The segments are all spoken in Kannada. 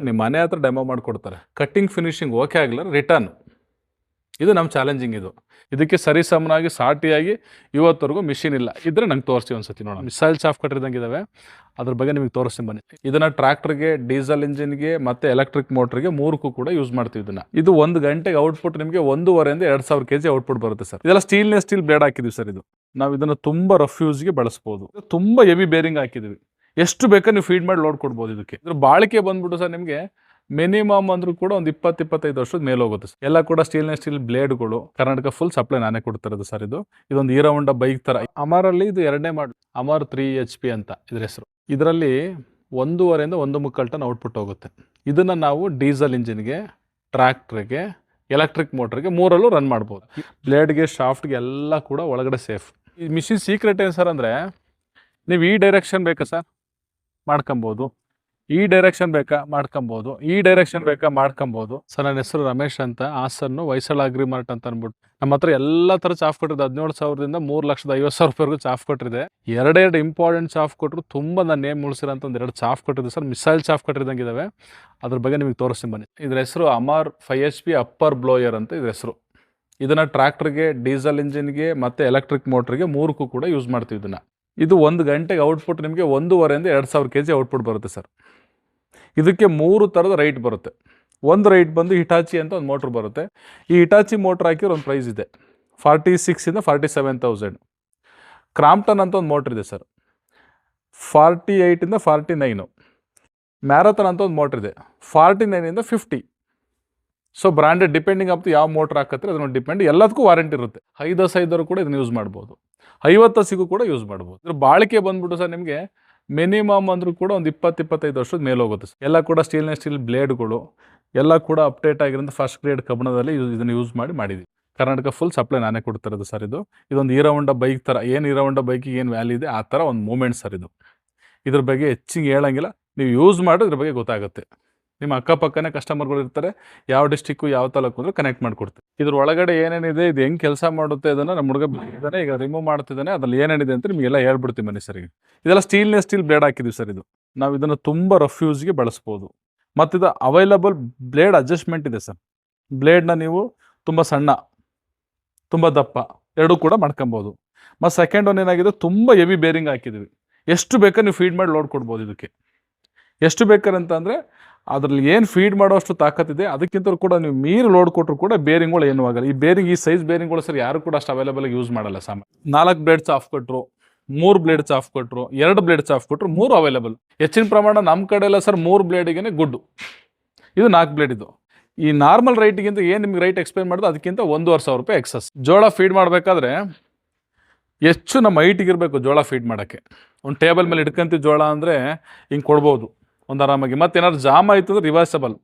ನಿಮ್ಮ ಮನೆ ಹತ್ರ ಡೆಮೋ ಮಾಡಿಕೊಡ್ತಾರೆ. ಕಟ್ಟಿಂಗ್ ಫಿನಿಷಿಂಗ್ ಓಕೆ ಆಗಲ್ಲ ರಿಟರ್ನ್ ಇದು ನಮ್ಮ ಚಾಲೆಂಜಿಂಗ್ ಇದು. ಇದಕ್ಕೆ ಸರಿಸಮನಾಗಿ ಸಾಟಿಯಾಗಿ ಇವತ್ತವರೆಗೂ ಮಿಷಿನ್ ಇಲ್ಲ. ಇದ್ರೆ ನಂಗೆ ತೋರಿಸ್ತೀವಿ ಒಂದ್ಸತಿ ನೋಡೋಣ. ಮಿಸೈಲ್ ಚಾಫ್ ಕಟ್ಟಿದಂಗೆ ಇದಾವೆ. ಅದ್ರ ಬಗ್ಗೆ ನಿಮಗೆ ತೋರಿಸ್ತೀನಿ ಬನ್ನಿ. ಇದನ್ನ ಟ್ರ್ಯಾಕ್ಟರ್ಗೆ ಡೀಸೆಲ್ ಇಂಜಿನ್ಗೆ ಮತ್ತೆ ಎಲೆಕ್ಟ್ರಿಕ್ ಮೋಟ್ರಿಗೆ ಮೂರಕ್ಕೂ ಕೂಡ ಯೂಸ್ ಮಾಡ್ತೀವಿ ಇದನ್ನ. ಇದು ಒಂದು ಗಂಟೆಗೆ ಔಟ್ಪುಟ್ ನಿಮಗೆ ಒಂದೂವರೆಯಿಂದ ಎರಡು ಸಾವಿರ ಕೆಜಿ ಔಟ್ಪುಟ್ ಬರುತ್ತೆ ಸರ್. ಇದೆಲ್ಲ ಸ್ಟೀಲ್ನೇ ಸ್ಟೀಲ್ ಬ್ಲೇಡ್ ಹಾಕಿದ್ವಿ ಸರ್ ಇದು. ನಾವು ಇದನ್ನ ತುಂಬಾ ರಫ್ ಯೂಸ್ಗೆ ಬಳಸ್ಬೋದು. ತುಂಬಾ ಹೆವಿ ಬೇರಿಂಗ್ ಹಾಕಿದ್ವಿ. ಎಷ್ಟು ಬೇಕೋ ನೀವು ಫೀಡ್ ಮಾಡಿ ಲೋಡ್ ಕೊಡ್ಬೋದು ಇದಕ್ಕೆ. ಇದ್ರ ಬಾಳಿಕೆ ಬಂದ್ಬಿಟ್ಟು ಸರ್ ನಿಮಗೆ ಮಿನಿಮಮ್ ಅಂದ್ರೂ ಕೂಡ ಒಂದು ಇಪ್ಪತ್ತು, ಇಪ್ಪತ್ತೈದು ವರ್ಷದ ಮೇಲೆ ಹೋಗುತ್ತೆ ಸರ್. ಎಲ್ಲ ಕೂಡ ಸ್ಟೀಲ್ನ ಸ್ಟೀಲ್ ಬ್ಲೇಡ್ಗಳು ಕರ್ನಾಟಕ ಫುಲ್ ಸಪ್ಲೈ ನಾನೇ ಕೊಡ್ತಿರೋದು ಸರ್ ಇದು. ಇದೊಂದು ಹೀರೋ ಹೊಂಡ ಬೈಕ್ ತರ. ಅಮರಲ್ಲಿ ಇದು ಎರಡನೇ ಮಾಡ್ ಅಮರ್ ತ್ರೀ ಎಚ್ ಪಿ ಅಂತ ಇದ್ರ ಹೆಸರು. ಇದರಲ್ಲಿ ಒಂದೂವರೆಯಿಂದ ಒಂದು ಮುಕ್ಕಾಲು ಟನ್ ಔಟ್ಪುಟ್ ಹೋಗುತ್ತೆ. ಇದನ್ನ ನಾವು ಡೀಸೆಲ್ ಇಂಜಿನ್ಗೆ ಟ್ರ್ಯಾಕ್ಟ್ರಿಗೆ ಎಲೆಕ್ಟ್ರಿಕ್ ಮೋಟ್ರಿಗೆ ಮೂರಲ್ಲೂ ರನ್ ಮಾಡ್ಬೋದು. ಬ್ಲೇಡ್ಗೆ ಶಾಫ್ಟ್ಗೆ ಎಲ್ಲ ಕೂಡ ಒಳಗಡೆ ಸೇಫ್ ಈ ಮಿಷಿನ್ ಸೀಕ್ರೆಟ್ ಏನು ಸರ್ ಅಂದರೆ, ನೀವು ಈ ಡೈರೆಕ್ಷನ್ ಬೇಕಾ ಸರ್? ಮಾಡ್ಕೊಬೋದು. ಈ ಡೈರೆಕ್ಷನ್ ಬೇಕಾ ಮಾಡ್ಕೊಬೋದು. ಈ ಡೈರೆಕ್ಷನ್ ಬೇಕಾ ಮಾಡ್ಕೊಬೋದು. ಸರ್, ನನ್ನ ಹೆಸರು ರಮೇಶ್ ಅಂತ. ಹಾಸನ್ನು ವೈಸಳ ಅಗ್ರಿಮಾರ್ಟ್ ಅಂತ ಅನ್ಬಿಟ್ಟು ನಮ್ಮ ಹತ್ರ ಎಲ್ಲ ಥರ ಚಾಫ್ ಕೊಟ್ಟಿದೆ. ಹದಿನೇಳು ಸಾವಿರದಿಂದ ಮೂರು ಲಕ್ಷದ ಐವತ್ತು ಸಾವಿರ ರೂಪಾಯಿಗೂ ಚಾಫ್ ಕೊಟ್ಟಿದೆ. ಎರಡೆರಡು ಇಂಪಾರ್ಟೆಂಟ್ ಚಾಫ್ ಕೊಟ್ಟರು ತುಂಬ ನಾನು ನೇಮ್ ಅಂತ ಒಂದು ಎರಡು ಚಾಫ್ ಕೊಟ್ಟಿದೆ ಸರ್. ಮಿಸೈಲ್ ಚಾಫ್ ಕೊಟ್ಟಿದ್ದಂಗೆ ಇದಾವೆ. ಅದ್ರ ಬಗ್ಗೆ ನಿಮಗೆ ತೋರಿಸ್ತೀನಿ ಬನ್ನಿ. ಇದ್ರ ಹೆಸರು Amar five H P upper blower ಅಂತ ಇದ್ರ ಹೆಸರು. ಇದನ್ನ ಟ್ರ್ಯಾಕ್ಟರ್ಗೆ ಡೀಸೆಲ್ ಇಂಜಿನ್ಗೆ ಮತ್ತೆ ಎಲೆಕ್ಟ್ರಿಕ್ ಮೋಟ್ರಿಗೆ ಮೂರಕ್ಕೂ ಕೂಡ ಯೂಸ್ ಮಾಡ್ತೀವಿ ಇದನ್ನ. ಇದು ಒಂದು ಗಂಟೆಗೆ ಔಟ್ಪುಟ್ ನಿಮಗೆ ಒಂದೂವರೆಯಿಂದ ಎರಡು ಸಾವಿರ ಕೆ ಜಿ ಔಟ್ಪುಟ್ ಬರುತ್ತೆ ಸರ್. ಇದಕ್ಕೆ ಮೂರು ಥರದ ರೈಟ್ ಬರುತ್ತೆ. ಒಂದು ರೈಟ್ ಬಂದು ಹಿಟಾಚಿ ಅಂತ ಒಂದು ಮೋಟ್ರ್ ಬರುತ್ತೆ. ಈ ಹಿಟಾಚಿ ಮೋಟ್ರ್ ಹಾಕಿರೋ ಒಂದು ಪ್ರೈಸ್ ಇದೆ. ಫಾರ್ಟಿ ಸಿಕ್ಸಿಂದ ಫಾರ್ಟಿ ಸೆವೆನ್ ತೌಸಂಡ್ ಕ್ರಾಂಪ್ಟನ್ ಅಂತ ಒಂದು ಮೋಟ್ರ್ ಇದೆ ಸರ್. ಫಾರ್ಟಿ ಏಯ್ಟಿಂದ ಫಾರ್ಟಿ ನೈನು ಮ್ಯಾರಥನ್ ಅಂತ ಒಂದು ಮೋಟ್ರ್ ಇದೆ. Forty ನೈನಿಂದ fifty so branded depending of ಯಾವ ಮೋಟ್ರ್ ಹಾಕತ್ತೆ ಅದನ್ನು ಡಿಪೆಂಡ್ ಎಲ್ಲದಕ್ಕೂ ವಾರಂಟಿ ಇರುತ್ತೆ. ಐದು ಐದವರು ಕೂಡ ಇದನ್ನು ಯೂಸ್ ಮಾಡ್ಬೋದು. ಐವತ್ತು ಹಸಿಗೂ ಕೂಡ ಯೂಸ್ ಮಾಡ್ಬೋದು. ಇದ್ರ ಬಾಳಿಕೆ ಬಂದ್ಬಿಟ್ಟು ಸರ್ ನಿಮಗೆ ಮಿನಿಮಮ್ ಅಂದರೂ ಕೂಡ ಒಂದು ಇಪ್ಪತ್ತು, ಇಪ್ಪತ್ತೈದು ವರ್ಷದ ಮೇಲೆ ಹೋಗುತ್ತೆ ಸರ್. ಎಲ್ಲ ಕೂಡ ಸ್ಟೀಲ್ನ ಸ್ಟೀಲ್ ಬ್ಲೇಡ್ಗಳು ಎಲ್ಲ ಕೂಡ ಅಪ್ಡೇಟ್ ಆಗಿರೋದು ಫಸ್ಟ್ ಗ್ರೇಡ್ ಕಬ್ಬಣದಲ್ಲಿ ಇದು ಇದನ್ನು ಯೂಸ್ ಮಾಡಿ ಮಾಡಿದ್ವಿ. ಕರ್ನಾಟಕ ಫುಲ್ ಸಪ್ಲೈ ನಾನೇ ಕೊಡ್ತಿರೋದು ಸರ್ ಇದು. ಇದೊಂದು ಈರೋಂಡ ಬೈಕ್ ಥರ ಏನು ಈರೋಂಡ ಬೈಕಿಗೆ ಏನು ವ್ಯಾಲ್ಯೂ ಇದೆ, ಆ ಥರ ಒಂದು ಮೂಮೆಂಟ್ ಸರ್ ಇದು. ಇದ್ರ ಬಗ್ಗೆ ಹೆಚ್ಚಿಗೆ ಹೇಳಂಗಿಲ್ಲ. ನೀವು ಯೂಸ್ ಮಾಡಿ ಇದ್ರ ಬಗ್ಗೆ ಗೊತ್ತಾಗುತ್ತೆ. ನಿಮ್ಮ ಅಕ್ಕಪಕ್ಕನೇ ಕಸ್ಟಮರ್ಗಳು ಇರ್ತಾರೆ, ಯಾವ ಡಿಸ್ಟಿಕ್ಕು ಯಾವ ತಾಲೂಕು ಅಂದ್ರೆ ಕನೆಕ್ಟ್ ಮಾಡಿಕೊಡ್ತೀವಿ ಇದ್ರ ಒಳಗಡೆ ಏನೇನಿದೆ, ಇದು ಹೆಂಗೆ ಕೆಲಸ ಮಾಡುತ್ತೆ ಅದನ್ನು ನಮ್ಮ ಹುಡುಗ ಬಿಟ್ಟಿದ್ದಾನೆ ಈಗ ರಿಮೂವ್ ಮಾಡ್ತಿದ್ದಾನೆ, ಅದ್ರಲ್ಲಿ ಏನೇನಿದೆ ಅಂತ ನಿಮಗೆಲ್ಲ ಹೇಳ್ಬಿಡ್ತೀವಿ ಮನೆ ಸರಿಗೆ ಇದೆಲ್ಲ ಸ್ಟೀಲ್ನೇ ಸ್ಟೀಲ್ ಬ್ಲೇಡ್ ಹಾಕಿದ್ದೀವಿ ಸರ್ ಇದು. ನಾವು ಇದನ್ನು ತುಂಬ ರಫ್ ಯೂಸ್ಗೆ ಬಳಸ್ಬೋದು. ಮತ್ತು ಇದು ಅವೈಲಬಲ್ ಬ್ಲೇಡ್ ಅಡ್ಜಸ್ಟ್ಮೆಂಟ್ ಇದೆ ಸರ್. ಬ್ಲೇಡ್ನ ನೀವು ತುಂಬ ಸಣ್ಣ, ತುಂಬ ದಪ್ಪ, ಎರಡೂ ಕೂಡ ಮಾಡ್ಕೊಬೋದು. ಮತ್ತು ಸೆಕೆಂಡ್ ಒನ್ ಏನಾಗಿದೆ, ತುಂಬ ಹೆವಿ ಬೇರಿಂಗ್ ಹಾಕಿದ್ದೀವಿ. ಎಷ್ಟು ಬೇಕಾದ್ರೆ ನೀವು ಫೀಡ್ ಮಾಡಿ ಲೋಡ್ ಕೊಡ್ಬೋದು ಇದಕ್ಕೆ. ಎಷ್ಟು ಬೇಕಾರೆ ಅಂತ ಅಂದರೆ ಅದ್ರಲ್ಲಿ ಏನು ಫೀಡ್ ಮಾಡೋಷ್ಟು ತಾಕತ್ತಿದೆ ಅದಕ್ಕಿಂತ ಕೂಡ ನೀವು ಮೀರು ಲೋಡ್ ಕೊಟ್ಟರು ಕೂಡ ಬೇರಿಂಗ್ಗಳು ಏನೂ ಆಗಲ್ಲ. ಈ ಬೇರಿಂಗ್ ಈ ಸೈಜ್ ಬೇರಿಂಗ್ಗಳು ಸರ್ ಯಾರು ಕೂಡ ಅಷ್ಟು ಅವೈಲೇಬಲ್ ಯೂಸ್ ಮಾಡಲ್ಲ ಸಾಮ ನಾಲ್ಕು ಬ್ಲೇಡ್ಸ್ ಆಫ್ ಕೊಟ್ಟರು ಮೂರು ಬ್ಲೇಡ್ಸ್ ಆಫ್ ಕೊಟ್ಟರು ಎರಡು ಬ್ಲೇಡ್ಸ್ ಆಫ್ ಕೊಟ್ಟರು ಮೂರು ಅವೈಲೇಬಲ್ ಹೆಚ್ಚಿನ ಪ್ರಮಾಣ ನಮ್ಮ ಕಡೆ ಎಲ್ಲ ಸರ್ ಮೂರು ಬ್ಲೇಡಿಗೆ ಗುಡ್ ಇದು ನಾಲ್ಕು ಬ್ಲೇಡ್ ಇದು. ಈ ನಾರ್ಮಲ್ ರೈಟಿಗಿಂತ ಏನು ನಿಮ್ಗೆ ರೈಟ್ ಎಕ್ಸ್ಪ್ಲೇನ್ ಮಾಡೋದು? ಅದಕ್ಕಿಂತ ಒಂದೂವರೆ ಸಾವಿರ ರೂಪಾಯಿ ಎಕ್ಸಸ್ ಜೋಳ ಫೀಡ್ ಮಾಡಬೇಕಾದ್ರೆ ಹೆಚ್ಚು ನಮ್ಮ ಹೈಟಿಗಿರಬೇಕು ಜೋಳ ಫೀಡ್ ಮಾಡೋಕ್ಕೆ. ಒಂದು ಟೇಬಲ್ ಮೇಲೆ ಇಟ್ಕೊಂತೀವಿ ಜೋಳ ಅಂದರೆ ಹಿಂಗೆ ಕೊಡ್ಬೋದು. ಒಂದು ಆರಾಮಾಗಿ. ಮತ್ತೆ ಏನಾದ್ರು ಜಾಮ್ ಆಯಿತು ಅಂದ್ರೆ ರಿವರ್ಸಬಲ್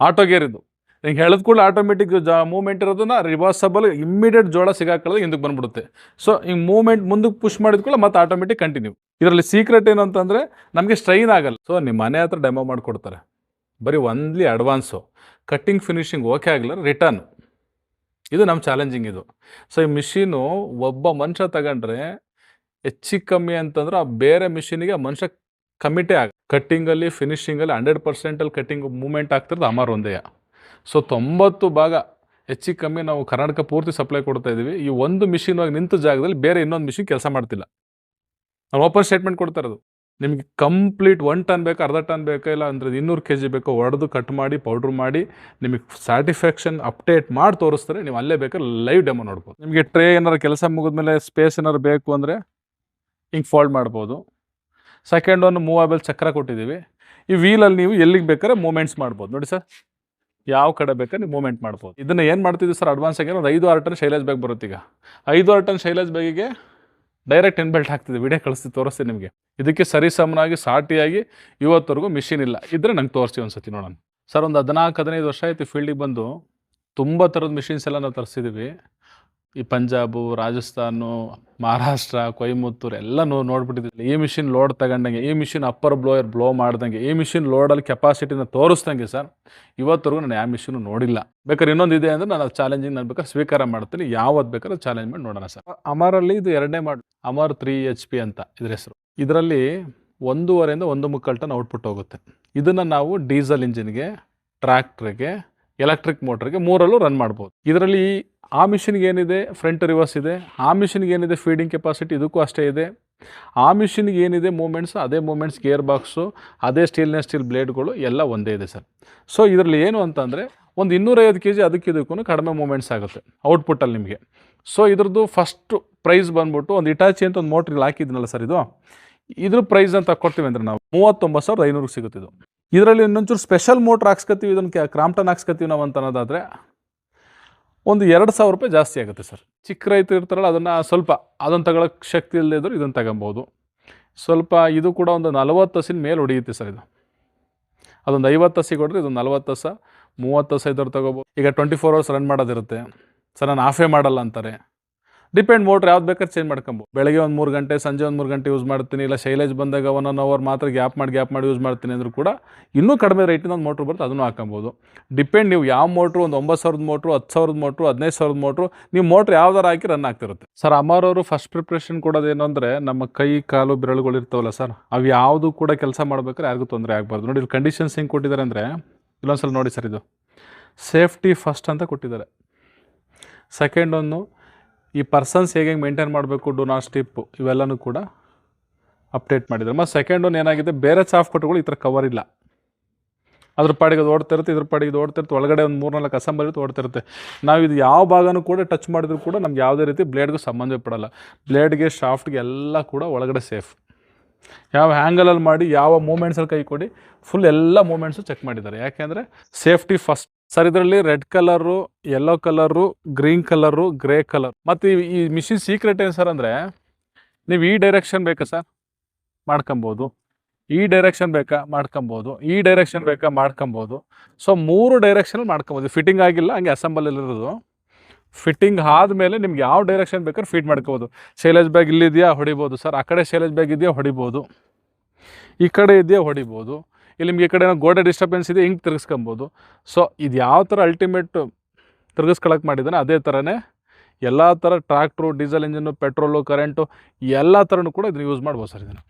ಆಟೋ ಗೇರ್ ಇದು. ಹಿಂಗೆ ಹೇಳಿದ ಕೂಡ ಆಟೋಮೆಟಿಕ್ ಜಾ ಮೂವ್ಮೆಂಟ್ ಇರೋದನ್ನ ರಿವರ್ಸಬಲ್ ಇಮ್ಮಿಡಿಯೇಟ್ ಜೋಳ ಸಿಗಾಕೊಳ್ಳೋದು ಹಿಂದಕ್ಕೆ ಬಂದ್ಬಿಡುತ್ತೆ. ಸೊ ಹಿಂಗೆ ಮೂವ್ಮೆಂಟ್ ಮುಂದಕ್ಕೆ ಪುಷ್ ಮಾಡಿದ ಕೂಡ ಮತ್ತೆ ಆಟೋಮೆಟಿಕ್ ಕಂಟಿನ್ಯೂ ಇದರಲ್ಲಿ ಸೀಕ್ರೆಟ್ ಏನು ಅಂತಂದರೆ ನಮಗೆ ಸ್ಟ್ರೈನ್ ಆಗಲ್ಲ. ಸೊ ನಿಮ್ಮ ಮನೆ ಹತ್ರ ಡೆಮೊ ಮಾಡಿಕೊಡ್ತಾರೆ. ಬರೀ only advance cutting finishing okay ಆಗಲ್ಲ ರಿಟರ್ನ್ ಇದು ನಮ್ಮ ಚಾಲೆಂಜಿಂಗ್ ಇದು. ಸೊ ಈ ಮಿಷಿನು ಒಬ್ಬ ಮನುಷ್ಯ ತಗೊಂಡ್ರೆ ಹೆಚ್ಚಿಗೆ ಕಮ್ಮಿ ಅಂತಂದ್ರೆ ಆ ಬೇರೆ ಮಿಷಿನಿಗೆ ಮನುಷ್ಯ ಕಮಿಟೇ ಆಗ ಕಟ್ಟಿಂಗಲ್ಲಿ ಫಿನಿಷಿಂಗಲ್ಲಿ ಹಂಡ್ರೆಡ್ ಪರ್ಸೆಂಟಲ್ಲಿ ಕಟ್ಟಿಂಗ್ ಮೂಮೆಂಟ್ ಆಗ್ತಿರೋದು ಅಮರ್ ಒಂದೇ ಸೊ ತೊಂಬತ್ತು ಭಾಗ ಹೆಚ್ಚಿಗೆ ಕಮ್ಮಿ ನಾವು ಕರ್ನಾಟಕ ಪೂರ್ತಿ ಸಪ್ಲೈ ಕೊಡ್ತಾ ಇದ್ದೀವಿ ಈ ಒಂದು ಮಿಷಿನ್ ಹೋಗಿ ನಿಂತ ಜಾಗದಲ್ಲಿ ಬೇರೆ ಇನ್ನೊಂದು ಮಿಷಿನ್ ಕೆಲಸ ಮಾಡ್ತಿಲ್ಲ. ನಾವು ಓಪನ್ ಸ್ಟೇಟ್ಮೆಂಟ್ ಕೊಡ್ತಾ ಇರೋದು. ನಿಮಗೆ ಕಂಪ್ಲೀಟ್ ಒನ್ ಟನ್ ಬೇಕು, ಅರ್ಧ ಟನ್ ಬೇಕಾ, ಇಲ್ಲ ಅಂದರೆ ಇನ್ನೂರು ಕೆ ಜಿ ಬೇಕೋ ಹೊಡೆದು ಕಟ್ ಮಾಡಿ ಪೌಡ್ರ್ ಮಾಡಿ, ನಿಮಗೆ ಸ್ಯಾಟಿಸ್ಫ್ಯಾಕ್ಷನ್ ಅಪ್ಡೇಟ್ ಮಾಡಿ ತೋರಿಸ್ತಾರೆ. ನೀವು ಅಲ್ಲೇ ಬೇಕಾದ್ರೆ ಲೈವ್ ಡೆಮೊ ನೋಡ್ಬೋದು. ನಿಮಗೆ ಟ್ರೇ ಏನಾರು ಕೆಲಸ ಮುಗಿದ್ಮೇಲೆ ಸ್ಪೇಸ್ ಏನಾರು ಬೇಕು ಅಂದರೆ ಹಿಂಗೆ ಫೋಲ್ಡ್ ಮಾಡ್ಬೋದು. ಸೆಕೆಂಡ್ ಒಂದು ಮೂವಬಲ್ ಚಕ್ರ ಕೊಟ್ಟಿದ್ದೀವಿ. ಈ ವೀಲಲ್ಲಿ ನೀವು ಎಲ್ಲಿಗೆ ಬೇಕಾದ್ರೆ ಮೂಮೆಂಟ್ಸ್ ಮಾಡ್ಬೋದು. ನೋಡಿ ಸರ್ ಯಾವ ಕಡೆ ಬೇಕಾದ್ರೆ ನೀವು ಮೂಮೆಂಟ್ ಮಾಡ್ಬೋದು. ಇದನ್ನು ಏನು ಮಾಡ್ತಿದ್ದೀವಿ ಸರ್ ಅಡ್ವಾನ್ಸ್ ಆಗಿ ಒಂದು ಐದು ಆರು ಟನ್ ಶೈಲೇಜ್ ಬ್ಯಾಗ್ ಬರುತ್ತೆ ಈಗ. ಐದು ಆರು ಟನ್ ಶೈಲೇಜ್ ಬ್ಯಾಗಿಗೆ ಡೈರೆಕ್ಟ್ ಇನ್ ಬೆಲ್ಟ್ ಹಾಕ್ತಿದ್ದೆ ವಿಡಿಯೋ ಕಳಿಸ್ತಿ ತೋರಿಸ್ತೀನಿ ನಿಮಗೆ. ಇದಕ್ಕೆ ಸರಿ ಸಮನಾಗಿ, ಸಾಟಿಯಾಗಿ ಇವತ್ತವರೆಗೂ ಮಿಷಿನ್ ಇಲ್ಲ. ಇದ್ರೆ ನಂಗೆ ತೋರಿಸ್ತೀವಿ ಒಂದು ಸತಿ ನೋಡೋಣ. ಸರ್ ಒಂದು ಹದಿನಾಲ್ಕು, ಹದಿನೈದು ವರ್ಷ ಆಯ್ತು ಫೀಲ್ಡಿಗೆ ಬಂದು ತುಂಬ ಥರದ ಮಿಷಿನ್ಸ್ ಎಲ್ಲ ನಾವು ತರಿಸಿದ್ದೀವಿ ಈ ಪಂಜಾಬು, ರಾಜಸ್ಥಾನು, ಮಹಾರಾಷ್ಟ್ರ, ಕೊಯಮತ್ತೂರು ಎಲ್ಲ ನೋ ನೋಡ್ಬಿಟ್ಟಿದ್ದೀವಿ ಈ ಮಿಷಿನ್ ಲೋಡ್ ತಗೊಂಡಂಗೆ, ಈ ಮಿಷಿನ್ ಅಪ್ಪರ್ ಬ್ಲೋಯರ್ ಬ್ಲೋ ಮಾಡ್ದಂಗೆ, ಈ ಮಿಷಿನ್ ಲೋಡಲ್ಲಿ ಕೆಪಾಸಿಟಿನ ತೋರಿಸ್ದಂಗೆ ಸರ್ ಇವತ್ತರೆಗೂ ನಾನು ಯಾವ ಮಿಷಿನು ನೋಡಿಲ್ಲ. ಬೇಕಾದ್ರೆ ಇನ್ನೊಂದು ಇದೆ ಅಂದರೆ ನಾನು ಚಾಲೆಂಜಿಂಗ್ ನಾನು ಬೇಕಾದ್ರೆ ಸ್ವೀಕಾರ ಮಾಡ್ತೀನಿ. ಯಾವತ್ತು ಬೇಕಾದ್ರೆ ಚಾಲೆಂಜ್ ಮಾಡಿ ನೋಡೋಣ ಸರ್. ಅಮರಲ್ಲಿ ಇದು ಎರಡನೇ ಮಾಡಿ ಅಮರ್ ತ್ರೀ ಎಚ್ ಪಿ ಅಂತ ಇದ್ರ ಹೆಸರು. ಇದರಲ್ಲಿ ಒಂದೂವರೆಯಿಂದ ಒಂದು ಮುಕ್ಕಾಲು ಟನ್ ಔಟ್ಪುಟ್ ಹೋಗುತ್ತೆ. ಇದನ್ನು ನಾವು ಡೀಸೆಲ್ ಇಂಜಿನ್ಗೆ ಟ್ರ್ಯಾಕ್ಟ್ರಿಗೆ ಎಲೆಕ್ಟ್ರಿಕ್ ಮೋಟ್ರಿಗೆ ಮೂರಲ್ಲೂ ರನ್ ಮಾಡ್ಬೋದು. ಇದರಲ್ಲಿ ಆ ಮಿಷಿನ್ಗೆ ಏನಿದೆ? ಫ್ರಂಟ್ ರಿವರ್ಸ್ ಇದೆ. ಆ ಮಿಷಿನ್ಗೆ ಏನಿದೆ? ಫೀಡಿಂಗ್ ಕೆಪಾಸಿಟಿ ಇದಕ್ಕೂ ಅಷ್ಟೇ ಇದೆ. ಆ ಮಿಷಿನ್ಗೆ ಏನಿದೆ? ಮೂಮೆಂಟ್ಸ್, ಅದೇ ಮೂಮೆಂಟ್ಸ್, ಗೇರ್ ಬಾಕ್ಸು, ಅದೇ ಸ್ಟೀಲ್ನೆಸ್ ಸ್ಟೀಲ್ ಬ್ಲೇಡ್ಗಳು ಎಲ್ಲ ಒಂದೇ ಇದೆ ಸರ್. ಸೊ, ಇದರಲ್ಲಿ ಏನು ಅಂತಂದರೆ ಒಂದು ಇನ್ನೂರೈವತ್ತು ಕೆ ಜಿ ಅದಕ್ಕೆ ಇದಕ್ಕೂ ಕಡಿಮೆ ಮೂಮೆಂಟ್ಸ್ ಆಗುತ್ತೆ ಔಟ್ಪುಟ್ಟಲ್ಲಿ ನಿಮಗೆ. ಸೊ, ಇದ್ರದ್ದು ಫಸ್ಟು ಪ್ರೈಸ್ ಬಂದ್ಬಿಟ್ಟು ಒಂದು ಇಟಾಚಿ ಅಂತ ಒಂದು ಮೋಟ್ರಿಗೆ ಹಾಕಿದ್ನಲ್ಲ ಸರ್ ಇದು. ಇದ್ರ ಪ್ರೈಸ್ ಅಂತ ಕೊಡ್ತೀವಿ ಅಂದರೆ ನಾವು ಮೂವತ್ತೊಂಬತ್ತು ಸಾವಿರದ ಐನೂರಿಗೆ ಸಿಗುತ್ತಿದ್ದು ಇದು. ಇದರಲ್ಲಿ ಇನ್ನೊಂಚೂರು ಸ್ಪೆಷಲ್ ಮೋಟ್ರ್ ಹಾಕ್ಸ್ಕೊತೀವಿ ಇದನ್ನು ಕ್ರಾಮ್ಟನ್ ಹಾಕ್ಸ್ಕೊತೀವಿ ನಾವು ಅಂತ ಅನ್ನೋದಾದರೆ ಒಂದು ಎರಡು ಸಾವಿರ ರೂಪಾಯಿ ಜಾಸ್ತಿ ಆಗುತ್ತೆ ಸರ್. ಚಿಕ್ಕ ರೈತರು ಇರ್ತಾರಲ್ಲ, ಅದನ್ನು ಸ್ವಲ್ಪ ಅದನ್ನು ತಗೊಳಕ್ಕೆ ಶಕ್ತಿ ಇಲ್ಲದೇ ಇದ್ದರೂ ಇದನ್ನು ತಗೊಬೋದು. ಸ್ವಲ್ಪ ಇದು ಕೂಡ ಒಂದು ನಲವತ್ತು ಹಸಿನ ಮೇಲೆ ಹೊಡೆಯುತ್ತೆ ಸರ್ ಇದು. ಅದೊಂದು ಐವತ್ತು ಹಸಿ ಕೊಟ್ಟರೆ ಇದು ನಲವತ್ತು ಹಸ, ಮೂವತ್ತು ಹಸ ಇದ್ದವ್ರು ತಗೋಬೋದು. ಈಗ ಟ್ವೆಂಟಿ ಫೋರ್ ಅವರ್ಸ್ ರನ್ ಮಾಡೋದಿರುತ್ತೆ. ಸರ್, ನಾನು ಆಫೇ ಮಾಡಲ್ಲ ಅಂತಾರೆ. ಡಿಪೆಂಡ್ ಮೋಟ್ರ್ ಯಾವ್ದು ಬೇಕಾದ್ರೆ ಚೇಂಜ್ ಮಾಡ್ಕೊಬೋದು. ಬೆಳಗ್ಗೆ ಒಂದು ಮೂರು ಗಂಟೆ, ಸಂಜೆ ಒಂದು ಮೂರು ಗಂಟೆ ಯೂಸ್ ಮಾಡ್ತೀನಿ, ಇಲ್ಲ ಶೈಲೇಜ್ ಬಂದಾಗ ಒನ್ ಒನ್ ಅವರ್ ಮಾತ್ರ ಗ್ಯಾಪ್ ಮಾಡಿ ಗ್ಯಾಪ್ ಮಾಡಿ ಯೂಸ್ ಮಾಡ್ತೀನಿ ಅಂದರೂ ಕೂಡ ಇನ್ನೂ ಕಡಿಮೆ ರೇಟಿನ ಒಂದು ಮೋಟ್ರ್ ಬರುತ್ತೆ, ಅದನ್ನು ಹಾಕೊಬೋದು ಡಿಪೆಂಡ್ ನೀವು ಯಾವ ಮೋಟ್ರು ಒಂದು ಒಂಬತ್ತು ಸಾವಿರದ ಮೋಟ್ರು ಹತ್ತು ಸಾವಿರದ ಮೋಟ್ರು ಹದಿನೈದು ಸಾವಿರದ ಮೋಟ್ರ್ ನೀವು ಮೋಟ್ರ್ ಯಾವ್ದಾರು ಹಾಕಿ ರನ್ ಆಗ್ತಿರುತ್ತೆ. ಸರ್ ಅಮರವರು ಫಸ್ಟ್ ಪ್ರಿಪ್ರೇಷನ್ ಕೊಡೋದೇನು ಅಂದರೆ ನಮ್ಮ ಕೈ, ಕಾಲು, ಬೆರಳುಗಳು ಇರ್ತಾವಲ್ಲ ಸರ್ ಅವು ಯಾವುದು ಕೂಡ ಕೆಲಸ ಮಾಡ್ಬೇಕಾದ್ರೆ ಯಾರಿಗೂ ತೊಂದರೆ ಆಗಬಾರ್ದು. ನೋಡಿ, ಇಲ್ಲಿ ಕಂಡೀಷನ್ಸ್ ಹೆಂಗೆ ಕೊಟ್ಟಿದ್ದಾರೆ ಅಂದರೆ, ಇಲ್ಲೊಂದ್ಸಲ ನೋಡಿ ಸರ್ ಇದು. ಸೇಫ್ಟಿ ಫಸ್ಟ್ ಅಂತ ಕೊಟ್ಟಿದ್ದಾರೆ. ಸೆಕೆಂಡ್ ಒಂದು ಈ ಪರ್ಸನ್ಸ್ ಹೇಗೆ ಮೇಂಟೈನ್ ಮಾಡಬೇಕು ಡೋ ನಾಟ್ ಸ್ಟಿಪ್ ಇವೆಲ್ಲನೂ ಕೂಡ ಅಪ್ಡೇಟ್ ಮಾಡಿದ್ದಾರೆ. ಮತ್ತು ಸೆಕೆಂಡ್ ಒನ್ ಏನಾಗಿದೆ? ಬೇರೆ ಸಾಫ್ಟ್ ಕೊಟ್ಟುಗಳು ಈ ಥರ ಕವರ್ ಇಲ್ಲ. ಅದ್ರ ಪಾಡಿಗೆ ಅದು ಓಡ್ತಿರುತ್ತೆ ಇದ್ರ ಪಾಡಿಗೆ ಇದು ಓಡ್ತಿರುತ್ತೆ ಒಳಗಡೆ ಒಂದು ಮೂರು ನಾಲ್ಕು ಅಸೆಂಬಲ್ ಇರುತ್ತೆ. ಓಡ್ತಿರುತ್ತೆ ನಾವು ಇದು ಯಾವ ಭಾಗನೂ ಕೂಡ ಟಚ್ ಮಾಡಿದ್ರು ಕೂಡ ನಮ್ಗೆ ಯಾವುದೇ ರೀತಿ ಬ್ಲೇಡ್ಗೂ ಸಂಬಂಧ ಪಡೋಲ್ಲ. ಬ್ಲೇಡ್ಗೆ ಶಾಫ್ಟ್ಗೆ ಎಲ್ಲ ಕೂಡ ಒಳಗಡೆ ಸೇಫ್ ಯಾವ ಹ್ಯಾಂಗಲಲ್ಲಿ ಮಾಡಿ, ಯಾವ ಮೂಮೆಂಟ್ಸಲ್ಲಿ ಕೈ ಕೊಡಿ ಫುಲ್ ಎಲ್ಲ ಮೂಮೆಂಟ್ಸು ಚೆಕ್ ಮಾಡಿದ್ದಾರೆ. ಯಾಕೆಂದರೆ ಸೇಫ್ಟಿ ಫಸ್ಟ್ ಸರ್, ಇದರಲ್ಲಿ red colour yellow colour green colour grey colour. ಮತ್ತು ಈ- ಮಿಷಿನ್ ಸೀಕ್ರೆಟ್ ಏನು ಸರ್ ಅಂದರೆ, ನೀವು ಈ ಡೈರೆಕ್ಷನ್ ಬೇಕಾ ಸರ್? ಮಾಡ್ಕೊಬೋದು. ಈ ಡೈರೆಕ್ಷನ್ ಬೇಕಾ? ಮಾಡ್ಕೊಬೋದು. ಈ ಡೈರೆಕ್ಷನ್ ಬೇಕಾ? ಮಾಡ್ಕೊಬೋದು. ಸೊ ಮೂರು ಡೈರೆಕ್ಷನಲ್ಲಿ ಮಾಡ್ಕೊಬೋದು. ಫಿಟ್ಟಿಂಗ್ ಆಗಿಲ್ಲ, ಹಂಗೆ ಅಸೆಂಬಲ್ ಇರೋದು. ಫಿಟ್ಟಿಂಗ್ ಆದಮೇಲೆ ನಿಮ್ಗೆ ಯಾವ ಡೈರೆಕ್ಷನ್ ಬೇಕಾದ್ರೆ ಫಿಟ್ ಮಾಡ್ಕೋಬೋದು. ಸೇಲೇಜ್ ಬ್ಯಾಗ್ ಇಲ್ಲಿದೆಯಾ? ಹೊಡಿಬೋದು. ಸರ್, ಆ ಕಡೆ ಸೇಲೇಜ್ ಬ್ಯಾಗ್ ಇದೆಯಾ? ಹೊಡಿಬೋದು. ಈ ಕಡೆ ಇದೆಯಾ? ಹೊಡಿಬೋದು. ಇಲ್ಲಿ ನಿಮಗೆ ಈ ಕಡೆ ಗೋಡೆ ಡಿಸ್ಟರ್ಬೆನ್ಸ್ ಇದೆ, ಹಿಂಗೆ ತಿರ್ಗಿಸ್ಕೊಬೋದು. ಸೊ ಇದು ಯಾವ ಥರ ಅಲ್ಟಿಮೇಟ್ ತಿರ್ಗಿಸ್ಕೊಳಕ್ಕೆ ಮಾಡಿದ್ದಾನೆ, ಅದೇ ಥರನೇ ಎಲ್ಲ ಥರ tractor diesel engine petrol current ಎಲ್ಲ ಥರನೂ ಕೂಡ ಇದನ್ನು ಯೂಸ್ ಮಾಡ್ಬೋದು ಸರ್ ಇದನ್ನು.